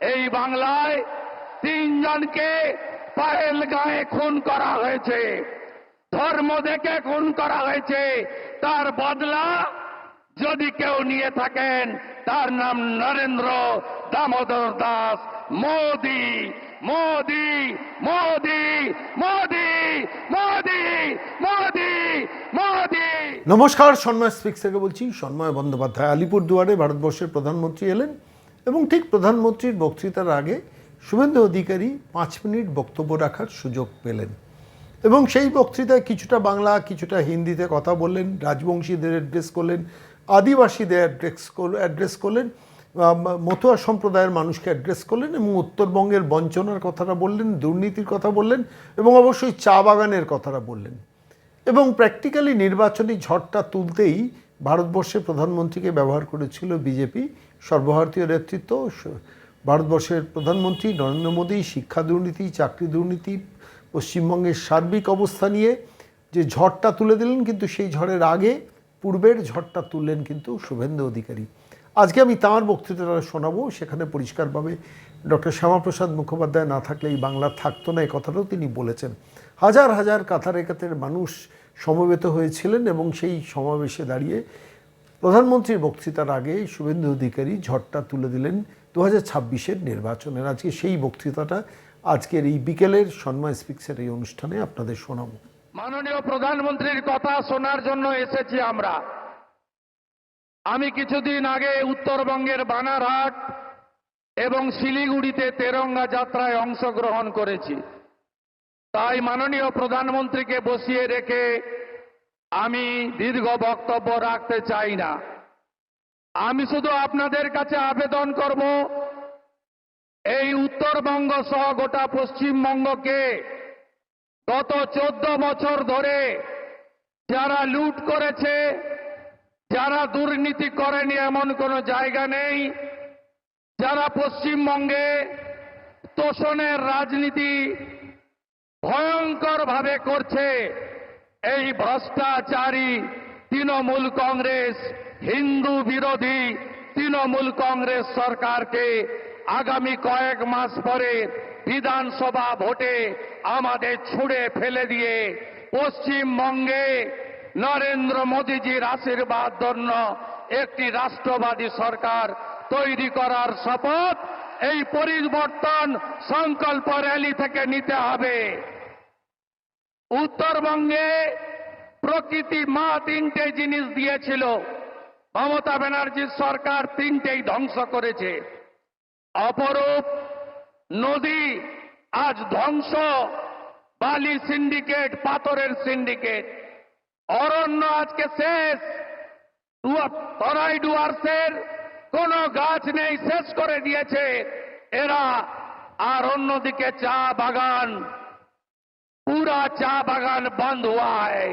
এই বাংলায় তিনজনকে পায়েল গায়ে খুন করা হয়েছে। ধর্ম দেখে খুন করা হয়েছে। তার বদলা যদি কেউ নিয়ে থাকেন, তার নাম নরেন্দ্র দামোদর দাস। মোদি মোদি মোদি মোদি মোদি মোদি মোদি। নমস্কার, সন্ময় স্পিক্স থেকে বলছি, সন্ময় বন্দ্যোপাধ্যায় আলিপুর দুয়ারে ভারতবর্ষের প্রধানমন্ত্রী এলেন। এবং ঠিক প্রধানমন্ত্রীর বক্তৃতার আগে শুভেন্দু অধিকারী পাঁচ মিনিট বক্তব্য রাখার সুযোগ পেলেন। এবং সেই বক্তৃতায় কিছুটা বাংলা, কিছুটা হিন্দিতে কথা বললেন, রাজবংশীদের অ্যাড্রেস করলেন, আদিবাসীদের অ্যাড্রেস অ্যাড্রেস করলেন মতুয়া সম্প্রদায়ের মানুষকে অ্যাড্রেস করলেন এবং উত্তরবঙ্গের বঞ্চনার কথাটা বললেন, দুর্নীতির কথা বললেন এবং অবশ্যই চা বাগানের কথাটা বললেন। এবং প্র্যাকটিক্যালি নির্বাচনী ঝড়টা তুলতেই ভারতবর্ষের প্রধানমন্ত্রীকে ব্যবহার করেছিল বিজেপি, সর্বভারতীয় নেতৃত্ব ভারতবর্ষের প্রধানমন্ত্রী নরেন্দ্র মোদী, শিক্ষা দুর্নীতি, চাকরি দুর্নীতি, পশ্চিমবঙ্গের সার্বিক অবস্থা নিয়ে যে ঝড়টা তুলে দিলেন কিন্তু সেই ঝড়ের আগে, পূর্বের ঝড়টা তুললেন কিন্তু শুভেন্দু অধিকারী। আজকে আমি তাঁর বক্তৃতাটা শোনাবো, সেখানে পরিষ্কারভাবে ডক্টর শ্যামাপ্রসাদ মুখোপাধ্যায় না থাকলে এই বাংলা থাকতো না এই কথাটাও তিনি বলেছেন। হাজার হাজার কাতারে কাতারে মানুষ সমবেত হয়েছিলেন এবং সেই সমাবেশে দাঁড়িয়ে প্রধানমন্ত্রীর বক্তৃতার আগে শুভেন্দু অধিকারী ঝড়টা তুলে দিলেন দু হাজার ছাব্বিশের নির্বাচনের। আজকে সেই বক্তৃতাটা আজকের এই বিকেলের সন্ময় স্পিক্সের এই অনুষ্ঠানে আপনাদের শোনাব। মাননীয় প্রধানমন্ত্রীর কথা শোনার জন্য এসেছি আমরা। আমি কিছুদিন আগে উত্তরবঙ্গের বানারহাট এবং শিলিগুড়িতে তেরঙ্গা যাত্রায় অংশগ্রহণ করেছি। তাই মাননীয় প্রধানমন্ত্রীকে বসিয়ে রেখে আমি দীর্ঘ বক্তব্য রাখতে চাই না। আমি শুধু আপনাদের কাছে আবেদন করব, এই উত্তরবঙ্গ সহ গোটা পশ্চিমবঙ্গকে গত চোদ্দ বছর ধরে যারা লুট করেছে, যারা দুর্নীতি করেনি এমন কোনো জায়গা নেই, যারা পশ্চিমবঙ্গে তোষণের রাজনীতি ভয়ঙ্কর ভাবে করছে এই ভ্রষ্টাচারী তৃণমূল কংগ্রেস, হিন্দু বিরোধী তৃণমূল কংগ্রেস সরকারকে আগামী কয়েক মাস পরে বিধানসভা ভোটে আমাদের ছুঁড়ে ফেলে দিয়ে পশ্চিমবঙ্গে নরেন্দ্র মোদীজির আশীর্বাদ জন্য একটি রাষ্ট্রবাদী সরকার তৈরি করার শপথ এই পরিবর্তন সংকল্প র্যালি থেকে নিতে হবে। উত্তরবঙ্গে প্রকৃতি মা তিনটে জিনিস দিয়েছিল। মমতা ব্যানার্জির সরকার তিনটেই ধ্বংস করেছে। অপরূপ নদী আজ ধ্বংস, বালি সিন্ডিকেট, পাথরের সিন্ডিকেট। অরণ্য আজকে শেষ। তরাই ডুয়ার্সের কোন গাছ নেই শেষ করে দিয়েছে এরা আর অন্যদিকে চা বাগান पूरा चा बागान बंद हुआ है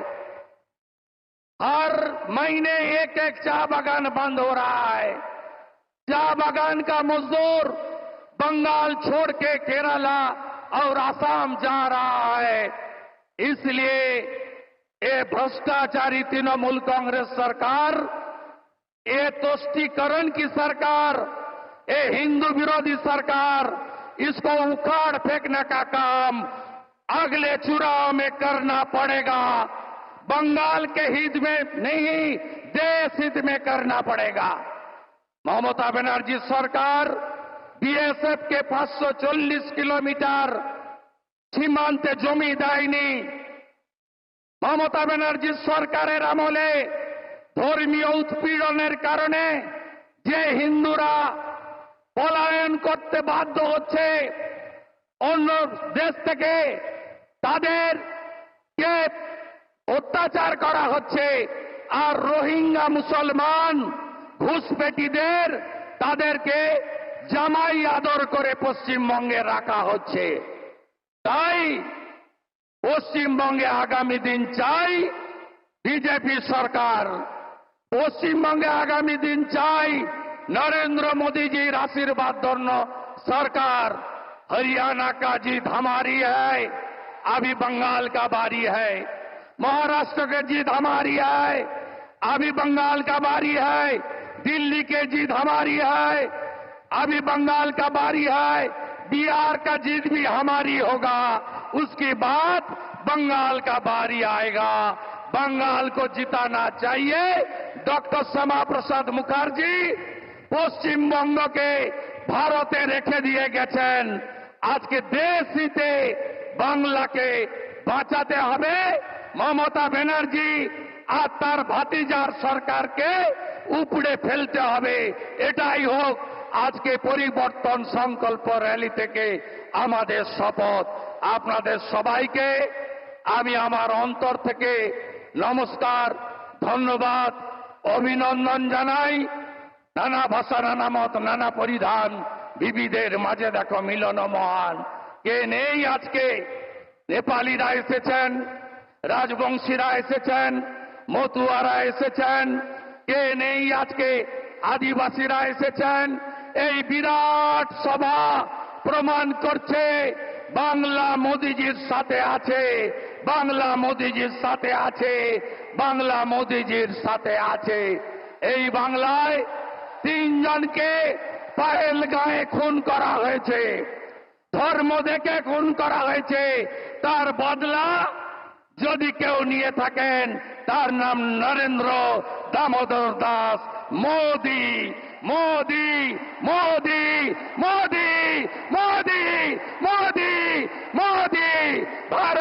हर महीने एक एक चा बागान बंद हो रहा है चा बागान का मजदूर बंगाल छोड़ के केरला और असम जा रहा है इसलिए ये भ्रष्टाचारी तृणमूल कांग्रेस सरकार ये तुष्टिकरण की सरकार ये हिंदू विरोधी सरकार इसको उखाड़ फेंकने का काम अगले चुनाव में करना पड़ेगा बंगाल के हित में नहीं देश हित में करना पड़ेगा ममता बनर्जी सरकार বিএসএফ কে পাঁচশো চল্লিশ কিলোমিটার সীমান্তে জমি দেয়নি মমতা ব্যানার্জি সরকারের আমলে ধর্মীয় উৎপীড়নের কারণে যে হিন্দুরা পলায়ন করতে বাধ্য হচ্ছে, অন্য দেশ থেকে তাদের কে অত্যাচার করা হচ্ছে আর রোহিঙ্গা মুসলমান ঘুষপেটিদের তাদেরকে জামাই আদর করে পশ্চিমবঙ্গে রাখা হচ্ছে। তাই পশ্চিমবঙ্গে আগামী দিন চাই বিজেপি সরকার। পশ্চিমবঙ্গে আগামী দিন চাই নরেন্দ্র মোদীজির आशीर्वाद ধন্য सरकार हरियाणा का जीत हमारी है अभी बंगाल का बारी है महाराष्ट्र की जीत हमारी है अभी बंगाल का बारी है दिल्ली की जीत हमारी है अभी बंगाल का बारी है बिहार का जीत भी हमारी होगा उसके बाद बंगाल का बारी आएगा बंगाल को जिताना चाहिए डॉक्टर श्यामा प्रसाद मुखार्जी পশ্চিমবঙ্গকে ভারতে রেখে দিয়ে গেছেন আজকে দেশ হিতে বাংলাকে বাঁচাতে হবে মমতা ব্যানার্জি আর তার ভাতিজার সরকারকে উপড়ে ফেলতে হবে এটাই হোক আজকে পরিবর্তন সংকল্প র্যালি থেকে আমাদের শপথ আপনাদের সবাইকে আমি আমার অন্তর থেকে নমস্কার, ধন্যবাদ, অভিনন্দন জানাই। নানা ভাষা, নানা মত, নানা পরিধান বিবিধের মাঝে দেখো মিলন মহান। কে নেই আজকে? নেপালিরা এসেছেন, রাজবংশীরা এসেছেন, মতুয়ারা এসেছেন। কে নেই আজকে? আদিবাসীরা এসেছেন। এই বিরাট সভা প্রমাণ করছে বাংলা মোদিজির সাথে আছে, বাংলা মোদিজির সাথে আছে, বাংলা মোদিজির সাথে আছে। এই বাংলায় তিনজনকে পায়েল গায়ে খুন করা হয়েছে, ধর্ম দেখে খুন করা হয়েছে। তার বদলা যদি কেউ নিয়ে থাকেন, তার নাম নরেন্দ্র দামোদর দাস। মোদি মোদি মোদি মোদি মোদি